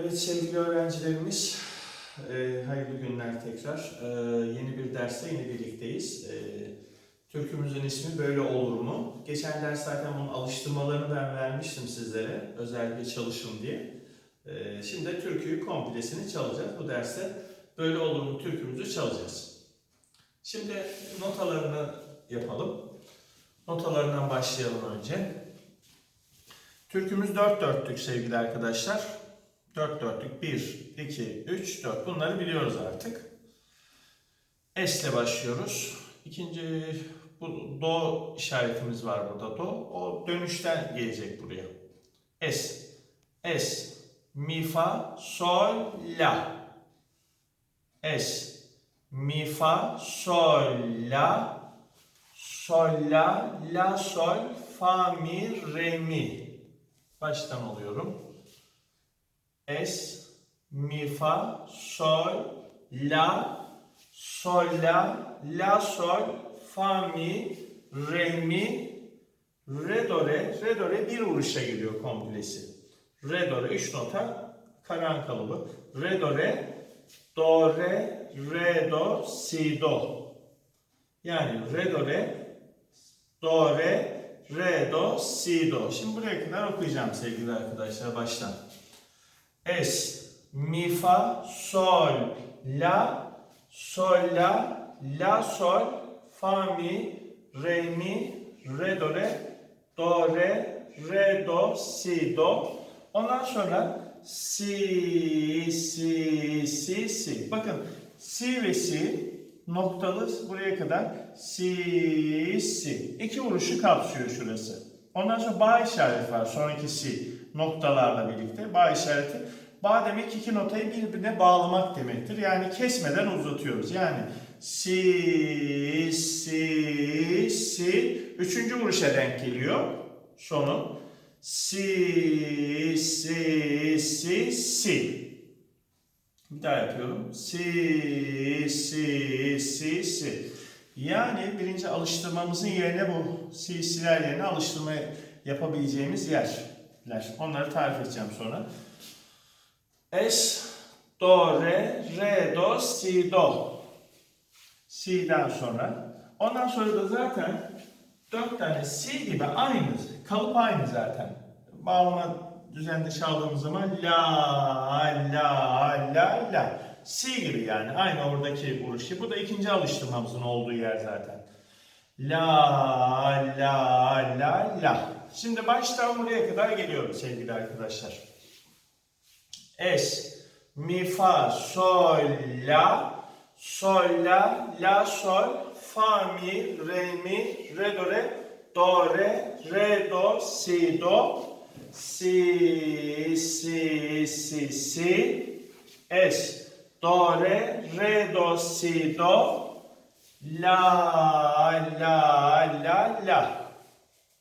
Evet sevgili öğrencilerimiz, e, hayırlı günler tekrar. E, yeni bir derste yine birlikteyiz. E, türkümüzün ismi Böyle Olur mu? Geçen ders zaten bunun alıştırmalarını ben vermiştim sizlere, özellikle çalışın diye. E, şimdi de türküyü komplesini çalacağız. Bu derste Böyle Olur mu türkümüzü çalacağız. Şimdi notalarını yapalım. Notalarından başlayalım önce. Türkümüz dört dörtlük sevgili arkadaşlar. Dört dörtlük 1, 2, 3, 4 bunları biliyoruz artık. S ile başlıyoruz. İkinci bu do işaretimiz var burada do. O dönüşten gelecek buraya. S, S, mi fa, sol, la. S, mi fa, sol, la. Sol, la, la, sol, fa, mi, re, mi. Baştan alıyorum. Es, mi, fa, sol, la, sol, la, la, sol, fa, mi, re, mi, re, do, re. Re, do, re bir vuruşa geliyor komplesi. Re, do, re üç nota karan kalıbı. Re, do, re, do, re, re, do, si, do. Yani re, do, re, do, re, re, do, si, do. Şimdi buraya kadar okuyacağım sevgili arkadaşlar baştan. Es, mi, fa, sol, la, sol, la, la, sol, fa, mi, re, mi, re, do, re, do, re, re, do, si, do. Ondan sonra si, si, si, si. Bakın si ve si noktalı buraya kadar si, si. İki vuruşu kapsıyor şurası. Ondan sonra bağ işareti var. Sonraki si noktalarla birlikte. Bağ işareti. Bağ demek iki notayı birbirine bağlamak demektir. Yani kesmeden uzatıyoruz. Yani si, si, si. Üçüncü vuruşa denk geliyor. Sonu. Si, si, si, si. Bir daha yapıyorum. Si, si, si, si. Yani birinci alıştırmamızın yerine bu si, siler yerine alıştırma yapabileceğimiz yerler. Onları tarif edeceğim sonra. Es, do, re, re, do, si, do. Si'den sonra. Ondan sonra da zaten dört tane si gibi aynı. Kalıp aynı zaten. Bağlama düzeninde çaldığımız zaman la, la, la, la. Si gibi yani. Aynı oradaki vuruşu. Bu da ikinci alıştırmamızın olduğu yer zaten. La, la, la, la. Şimdi baştan buraya kadar geliyorum sevgili arkadaşlar. Es, mi, fa, sol, la, sol, la, la, sol, fa, mi, re, mi, re, do, re, do, re, re, do, si, do, si, si, si, si, es, do, re, re, do, si, do, la, la, la, la.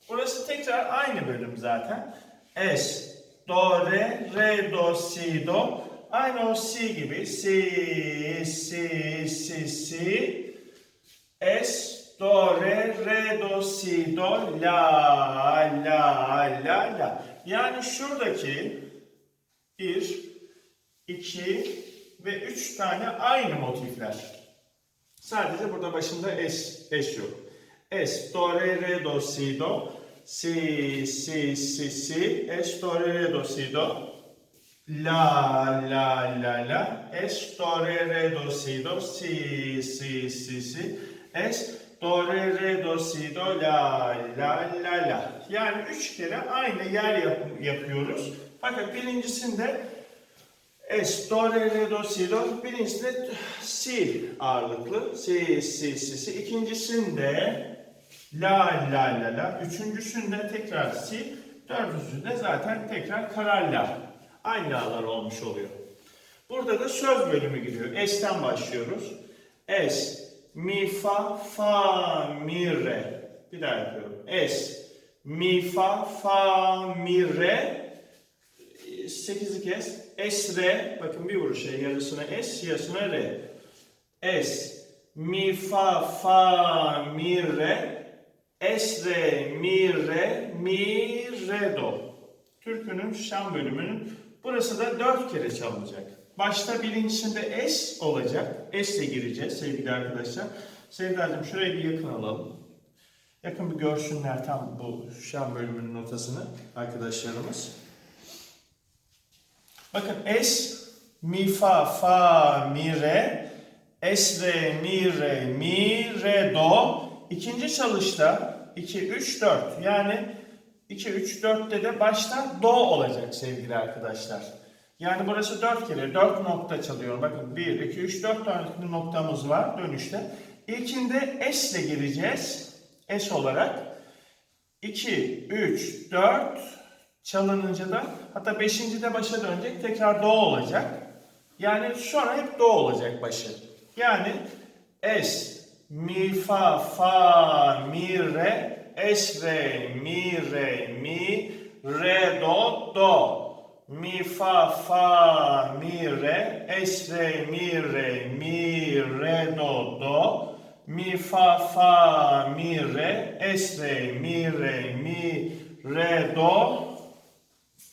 Burası tekrar aynı bölüm zaten. Es, do, re, re, do, si, do. Aynı o si gibi. Si, si, si, si. Es, do, re, re, do, si, do, la, la, la, la. Yani şuradaki bir, iki ve üç tane aynı motifler. Sadece burada başında es, es yok. Es, do, re, re, do, si, do. Si, si, si, si. Es, do, re, re, do, si, do. La, la, la, la. Es, do, re, re, do, si, do. Si, si, si, si. Es, do, re, re, do, si, do. La, la, la, la. Yani üç kere aynı yer yap- yapıyoruz. Fakat birincisinde Es, do, re, re, do, si, do. Birincisinde si ağırlıklı. Si, si, si, si. İkincisinde la, la, la, la. Üçüncüsünde tekrar si. Dördüncüsünde zaten tekrar karar la. Aynı la'lar olmuş oluyor. Burada da söz bölümü giriyor. Es'ten başlıyoruz. Es, mi, fa, fa, mi, re. Bir daha yapıyorum. Es, mi, fa, fa, mi, re. 8'i kez. Es, re. Bakın bir vuruşa yarısına es, yarısına re. Es, mi, fa, fa, mi, re. Es, re, mi, re, mi, re, do. Türkünün Şam bölümünün Burası da dört kere çalınacak. Başta birincisinde S olacak. S ile gireceğiz sevgili arkadaşlar. Sevdacığım şurayı bir yakın alalım. Yakın bir görsünler tam bu şan bölümünün notasını arkadaşlarımız. Bakın S, mi, fa, fa, mi, re, S, re, mi, re, mi, re, do. İkinci çalışta 2, 3, 4. Yani 2, 3, 4'te de başta do olacak sevgili arkadaşlar. Yani burası 4 kere 4 nokta çalıyor. Bakın 1, 2, 3, 4 tane noktamız var dönüşte. İlkinde S ile gireceğiz. S olarak. 2, 3, 4 çalınınca da hatta 5. de başa dönecek. Tekrar do olacak. Yani sonra hep do olacak başı. Yani S, mi, fa, fa, mi, re, S, re, mi, re, mi, re, do, do. Mi, fa, fa, mi, re, S, re, mi, re, mi, re, do, do. Mi, fa, fa, mi, re, S, re, mi, re, mi, re, do,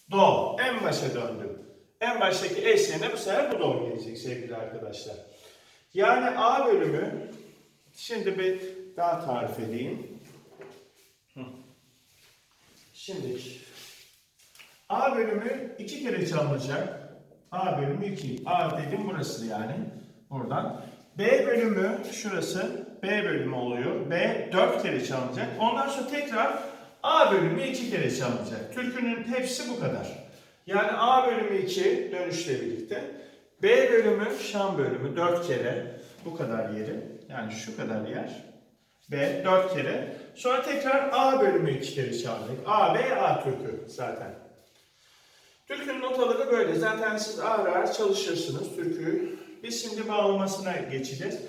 do. En başa döndüm. En baştaki yerine bu sefer bu do gelecek sevgili arkadaşlar. Yani A bölümü şimdi bir daha tarif edeyim. Şimdi A bölümü iki kere çalınacak. A bölümü 2. A dedim burası yani. Buradan. B bölümü şurası. B bölümü oluyor. B 4 kere çalınacak. Ondan sonra tekrar A bölümü 2 kere çalınacak. Türkünün hepsi bu kadar. Yani A bölümü 2 dönüşle birlikte. B bölümü şan bölümü 4 kere. Bu kadar yeri. Yani şu kadar yer. B 4 kere. Sonra tekrar A bölümü 2 kere çalınacak. A, B, A türkü zaten. Türkünün notaları böyle. Zaten siz ağır ağır çalışırsınız türküyü. Biz şimdi bağlamasına geçeceğiz.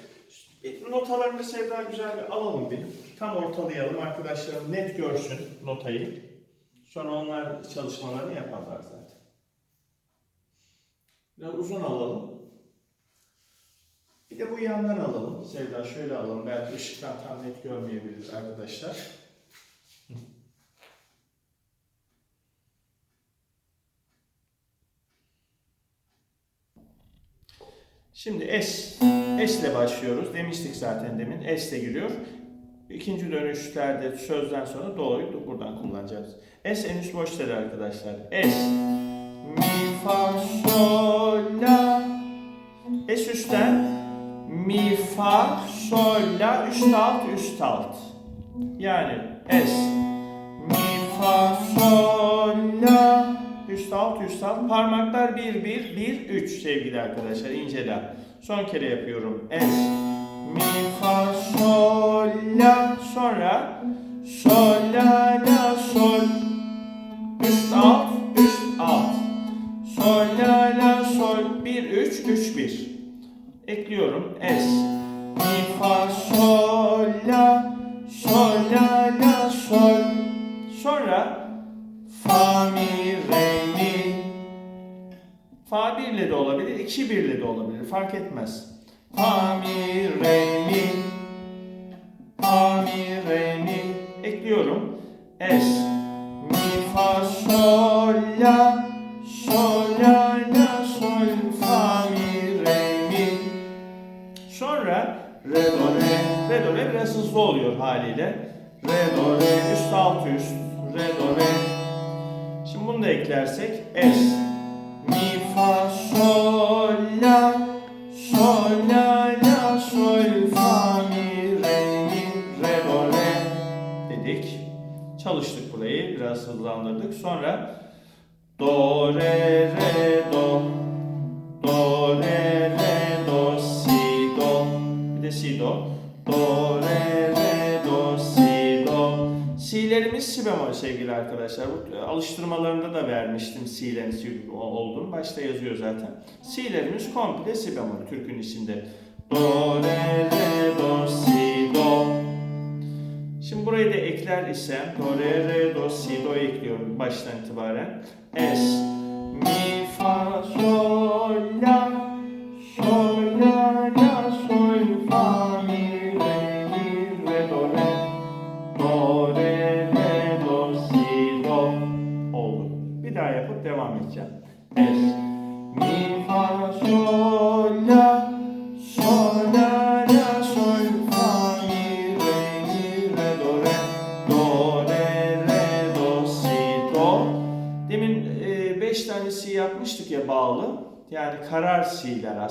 Bir notalarını Sevda güzel bir alalım bir. Tam ortalayalım. Arkadaşlarım net görsün notayı. Sonra onlar çalışmalarını yaparlar zaten. Biraz uzun alalım. Bir de bu yandan alalım. Sevda şöyle alalım. Belki ışıktan tam net görmeyebilir arkadaşlar. Şimdi S. S ile başlıyoruz. Demiştik zaten demin. S ile giriyor. İkinci dönüşlerde sözden sonra do'yu buradan kullanacağız. S en üst boş arkadaşlar. S. Mi, fa, sol, la. S üstten mi, fa, sol, la. Üst alt, üst alt. Yani S. Mi, fa, sol, la. Üst alt, üst alt. Parmaklar 1, 1, 1, 3 sevgili arkadaşlar. İnce la. Son kere yapıyorum. S. Mi, fa, sol, la. Sonra sol, la, Ekliyorum. S. Mi, fa, sol, la. Sol, la, la, sol. Sonra fa, mi, re, mi. Fa 1 ile de olabilir, 2 1 ile de olabilir. Fark etmez. Fa, mi, re, mi. Fa, mi, re, mi. Ekliyorum. S. Mi, fa, sol, la. Biraz hızlı oluyor haliyle. Re, do, re. Üst, alt, üst. Re, do, re. Şimdi bunu da eklersek S. Mi, fa, sol, la. Sol, la, la, sol, fa, mi, re, mi, re, do, re dedik. Çalıştık burayı. Biraz hızlandırdık. Sonra do, re, sevgili arkadaşlar. Bu alıştırmalarında da vermiştim si'lerin si olduğunu. Başta yazıyor zaten. Si'lerimiz komple si bemol Türk'ün içinde. Do, re, re, do, si, do. Şimdi burayı da ekler isem do, re, re, do, si, do ekliyorum baştan itibaren. S, mi,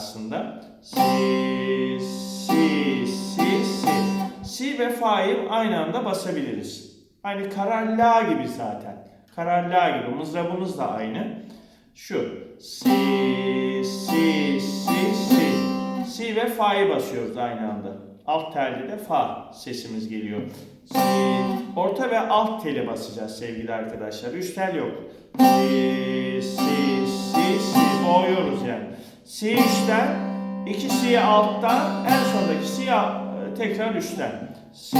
aslında. Si, si, si, si. Si ve fa'yı aynı anda basabiliriz. Aynı karar la gibi zaten. Karar la gibi. Mızrabımız da aynı. Şu. Si, si, si, si. Si ve fa'yı basıyoruz aynı anda. Alt telde de fa sesimiz geliyor. Si. Orta ve alt teli basacağız sevgili arkadaşlar. Üst tel yok. Si, si, si, si. Boğuyoruz yani. Si üstten, iki si alttan, en sondaki si a- tekrar üstten. Si,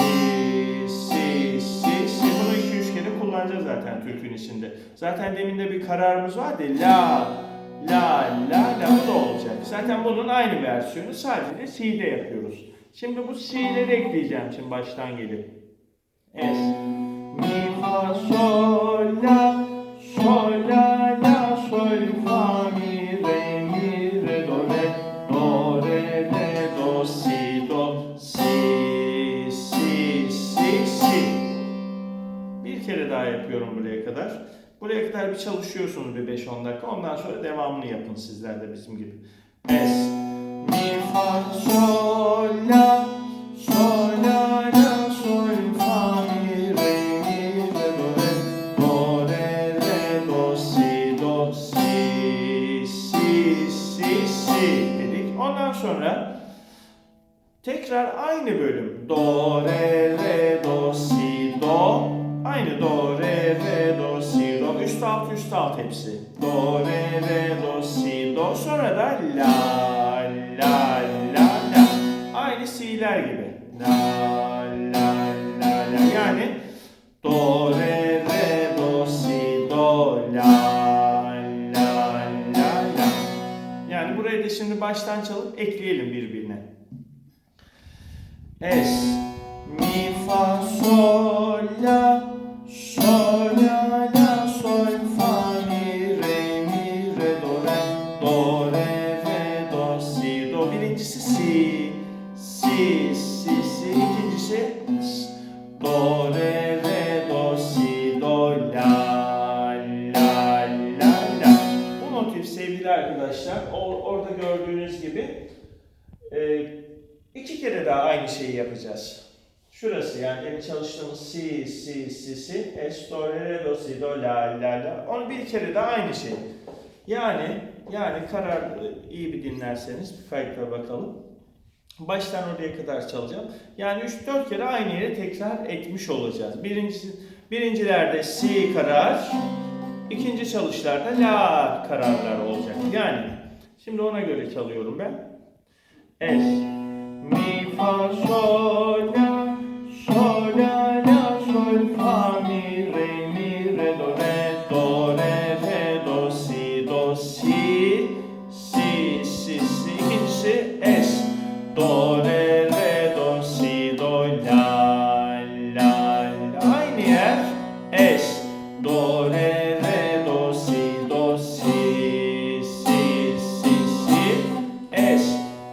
si, si, si. Bunu iki üç kere kullanacağız zaten türkün içinde. Zaten demin de bir kararımız vardı. La, la, la, la. Bu da olacak. Zaten bunun aynı versiyonu sadece si'de yapıyoruz. Şimdi bu si'leri ekleyeceğim şimdi baştan gelip. Es, mi, fa, sol, la, sol, la, si. Bir kere daha yapıyorum buraya kadar. Buraya kadar bir çalışıyorsunuz bir 5-10 dakika. Ondan sonra devamını yapın sizler de bizim gibi. Es, mi, fa, sol, la, sol, la, la, sol, fa, mi, re, mi, re, do, re, do, re, re, do, si, do, si, si, si, si dedik. Ondan sonra tekrar aynı bölüm. Do, re, re, do, si, do. Aynı do, re, re, do, si, do. Üst alt, üst alt hepsi. Do, re, re, do, si, do. Sonra da la, la, la, la. Aynı si'ler gibi. La, la, la, la. Yani do, re, re, do, si, do, la, la, la, la. Yani burayı da şimdi baştan çalıp ekleyelim birbirine. Es, Şurası yani demin çalıştığımız si, si, si, si, es, do, re, do, si, do, la, la, la. Onu bir kere daha aynı şey. Yani, yani karar e, iyi bir dinlerseniz bir kayıtla bakalım. Baştan oraya kadar çalacağım. Yani 3-4 kere aynı yere tekrar etmiş olacağız. Birincisi, birincilerde si karar, ikinci çalışlarda la kararlar olacak. Yani şimdi ona göre çalıyorum ben. Es, mi, fa, sol, la,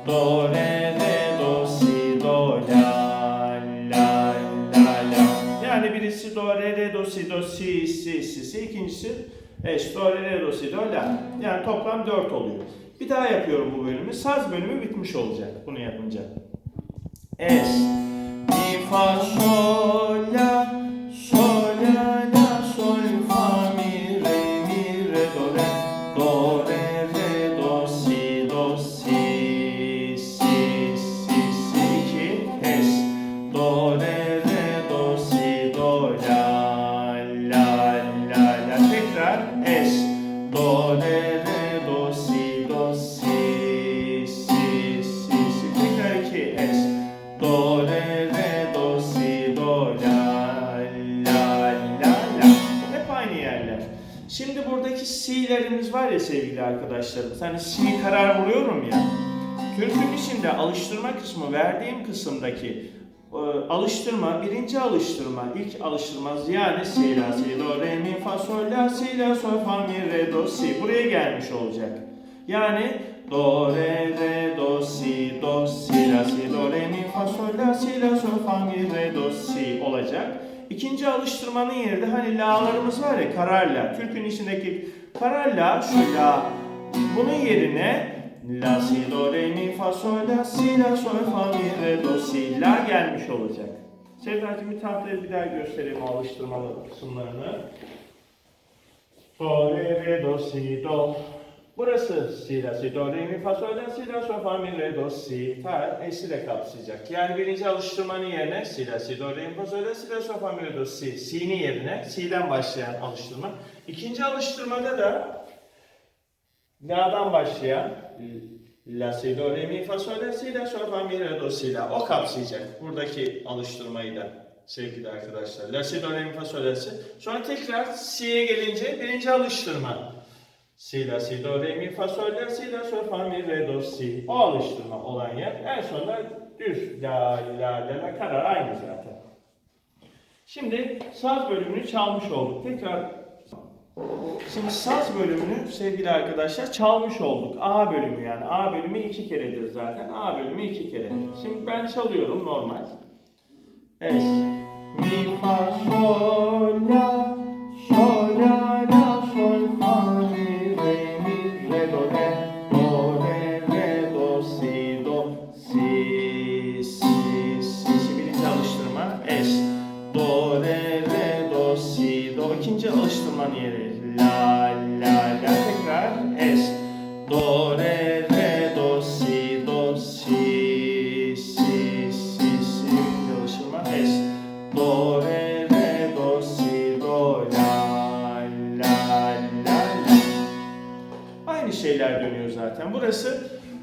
do, re, re, do, si, do, la, la, la, la. Yani birisi do, re, re, do, si, do, si, si, si, si. İkincisi es, do, re, re, do, si, do, la. Yani toplam 4 oluyor. Bir daha yapıyorum bu bölümü. Saz bölümü bitmiş olacak bunu yapınca. Es, mi, fa, sol, si'lerimiz var ya sevgili arkadaşlarım. Hani si karar vuruyorum ya. Türkün içinde alıştırma kısmı verdiğim kısımdaki e, alıştırma, birinci alıştırma, ilk alıştırma yani si, la, si, do, re, mi, fa, sol, la, si, la, sol, fa, mi, re, do, si. Buraya gelmiş olacak. Yani do, re, re, do, si, do, si, la, si, do, re, mi, fa, sol, la, si, la, sol, fa, mi, re, do, si olacak. İkinci alıştırmanın yerinde hani la'larımız var ya karar la. Türkün içindeki Kara la şu la. Bunun yerine la si do re mi fa sol la si la sol fa mi re do si la gelmiş olacak. Sevdacığım bir tahtaya bir daha göstereyim alıştırmalı kısımlarını. Do re re do si do. Burası si la si do re mi fa sol la si la sol fa mi re do si ta esi de kapsayacak. Yani birinci alıştırmanın yerine si la si do re mi fa sol la si la sol fa mi re do si si'nin yerine si'den başlayan alıştırma. İkinci alıştırmada da la'dan başlayan la si do re mi fa sol la si la sol re do si la o kapsayacak buradaki alıştırmayı da sevgili arkadaşlar. La si do re mi fa si. Sonra tekrar si'ye gelince birinci alıştırma. Si la si do re mi fa sol la si la sol fa mi re do si. O alıştırma olan yer. En sonunda düz la la la la karar aynı zaten. Şimdi saz bölümünü çalmış olduk. Tekrar Şimdi saz bölümünü sevgili arkadaşlar çalmış olduk. A bölümü yani. A bölümü iki keredir zaten. A bölümü iki kere. Şimdi ben çalıyorum normal. Es. Mi fa sol la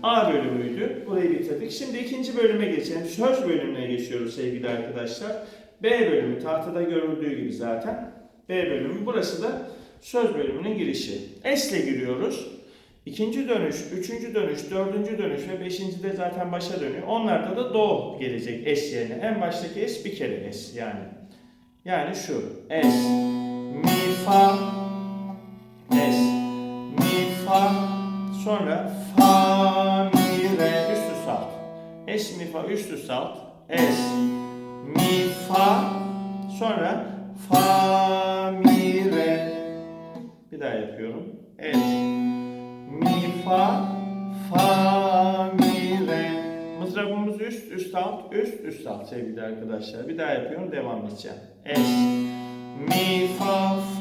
A bölümüydü. Burayı bitirdik. Şimdi ikinci bölüme geçelim. Söz bölümüne geçiyoruz sevgili arkadaşlar. B bölümü tahtada görüldüğü gibi zaten. B bölümü. Burası da söz bölümünün girişi. S ile giriyoruz. İkinci dönüş, üçüncü dönüş, dördüncü dönüş ve beşinci de zaten başa dönüyor. Onlarda da do gelecek S yerine. En baştaki S bir kere S yani. Yani şu. S, mi, fa, sonra fa, mi, re, üstü salt. S, mi, fa, üstü salt. S, mi, fa, sonra fa, mi, re. Bir daha yapıyorum. S, mi, fa, fa, mi, re. Mızrabımız üst, üst, alt, üst, üst, alt sevgili arkadaşlar. Bir daha yapıyorum, devam edeceğim. S, mi, fa, fa,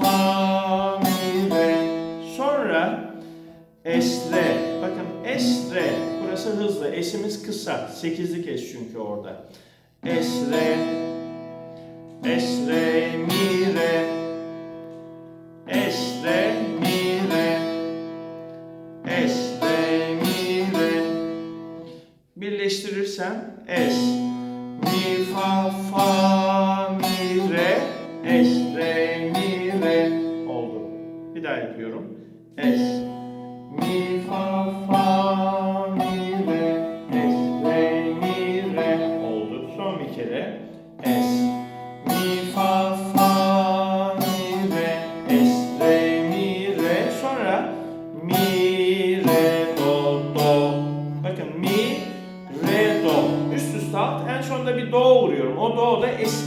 esre. Bakın esre. Burası hızlı. Esimiz kısa. Sekizlik es çünkü orada. Esre. Esre, mi, re. Esre, mi, re. Esre, mi, re. Birleştirirsem es. Mi, fa, fa, mi, re. Es, mi, re. Oldu. Bir daha yapıyorum. Es.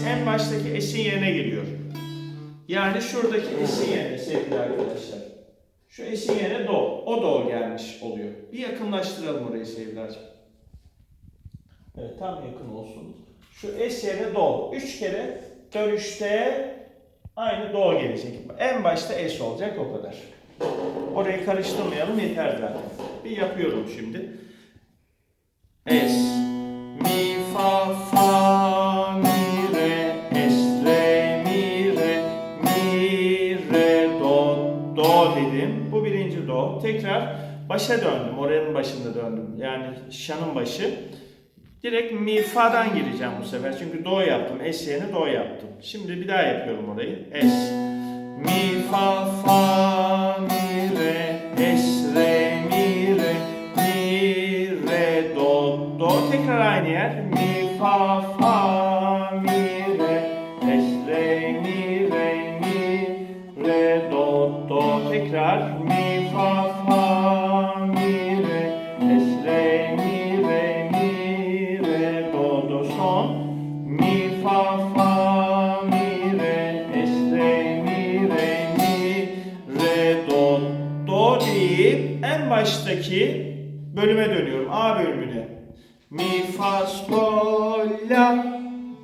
En baştaki esin yerine geliyor. Yani şuradaki esin yerine sevgili arkadaşlar. Şu esin yerine do. O do gelmiş oluyor. Bir yakınlaştıralım orayı sevgilerciğim. Evet tam yakın olsun. Şu es yerine do. Üç kere dönüşte aynı do gelecek. En başta es olacak o kadar. Orayı karıştırmayalım yeter zaten. Bir yapıyorum şimdi. Es, Tekrar başa döndüm. Oranın başında döndüm. Yani şanın başı. Direkt mi, fa'dan gireceğim bu sefer. Çünkü do yaptım. Es yerine do yaptım. Şimdi bir daha yapıyorum orayı. Es, mi, fa, fa, mi, re, es, re, mi, re, mi, re, do, do. Tekrar aynı yer. Mi, fa, fa, baştaki bölüme dönüyorum. A bölümüne. Mi, fa, sol, la.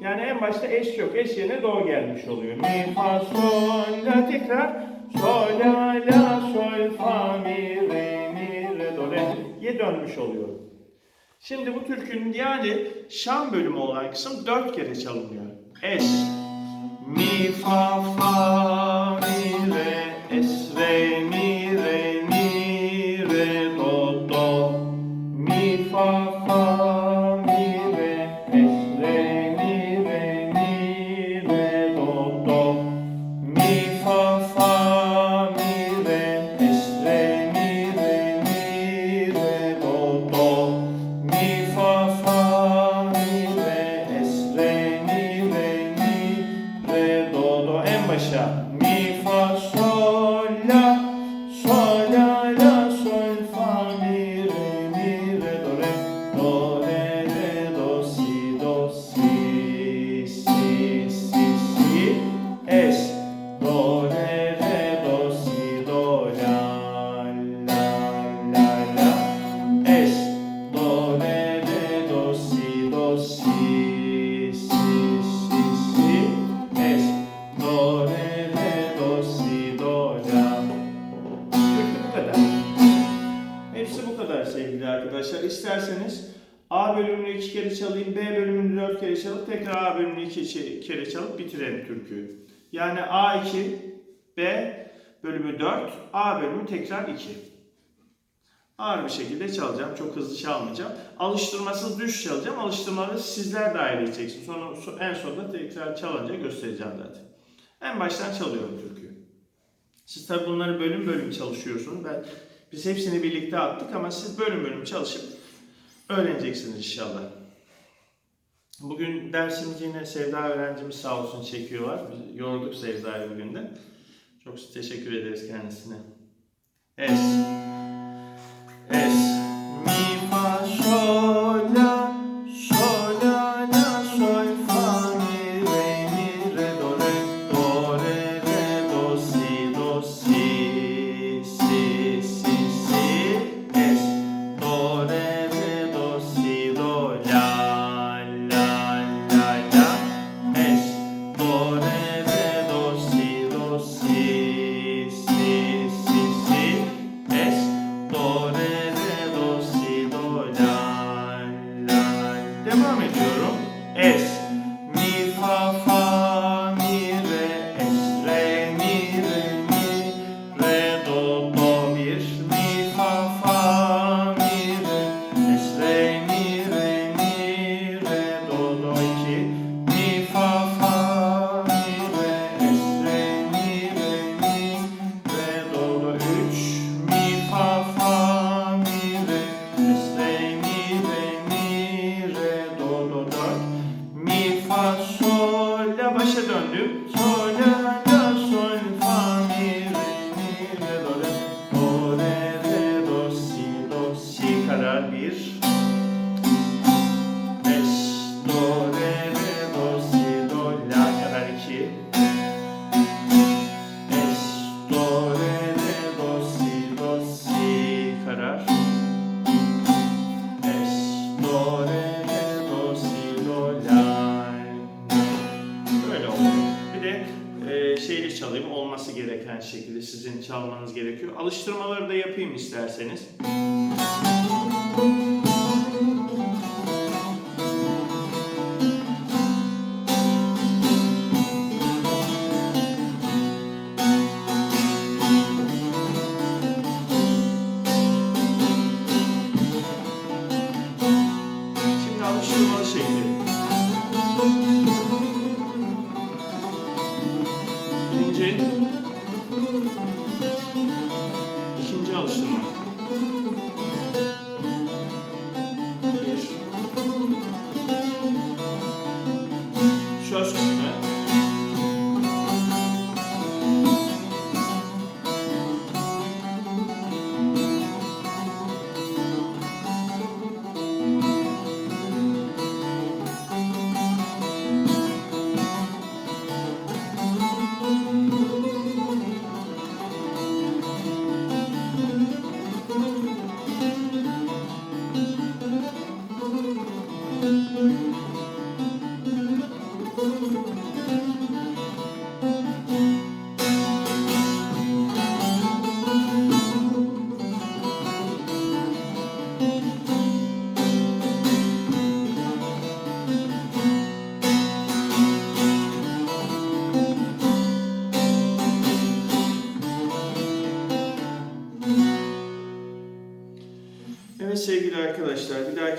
Yani en başta eş yok. Eş yerine do gelmiş oluyor. Mi, fa, sol, la. Tekrar sol, la, la, sol, fa, mi, re, mi, re, do, re. Ye dönmüş oluyorum. Şimdi bu türkünün yani şan bölümü olan kısım dört kere çalınıyor. Eş. Mi, fa, fa, mi. Бача B bölümü 4, A bölümü tekrar 2. Ağır bir şekilde çalacağım. Çok hızlı çalmayacağım. Alıştırmasız düş çalacağım. Alıştırmaları sizler dahil edeceksiniz. Sonra, en sonunda tekrar çalınca göstereceğim zaten. En baştan çalıyorum türküyü. Siz tabi bunları bölüm bölüm çalışıyorsunuz. Ben, biz hepsini birlikte attık ama siz bölüm bölüm çalışıp öğreneceksiniz inşallah. Bugün dersimiz yine Sevda öğrencimiz sağ olsun çekiyorlar. Biz yorduk Sevda'yı bugün de. Çok teşekkür ederiz kendisine. Es. Es.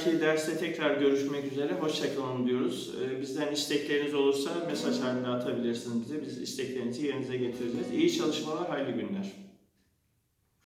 Dahaki derste tekrar görüşmek üzere. Hoşçakalın diyoruz. Ee, Bizden istekleriniz olursa mesaj halinde atabilirsiniz bize. Biz isteklerinizi yerinize getireceğiz. İyi çalışmalar, hayırlı günler.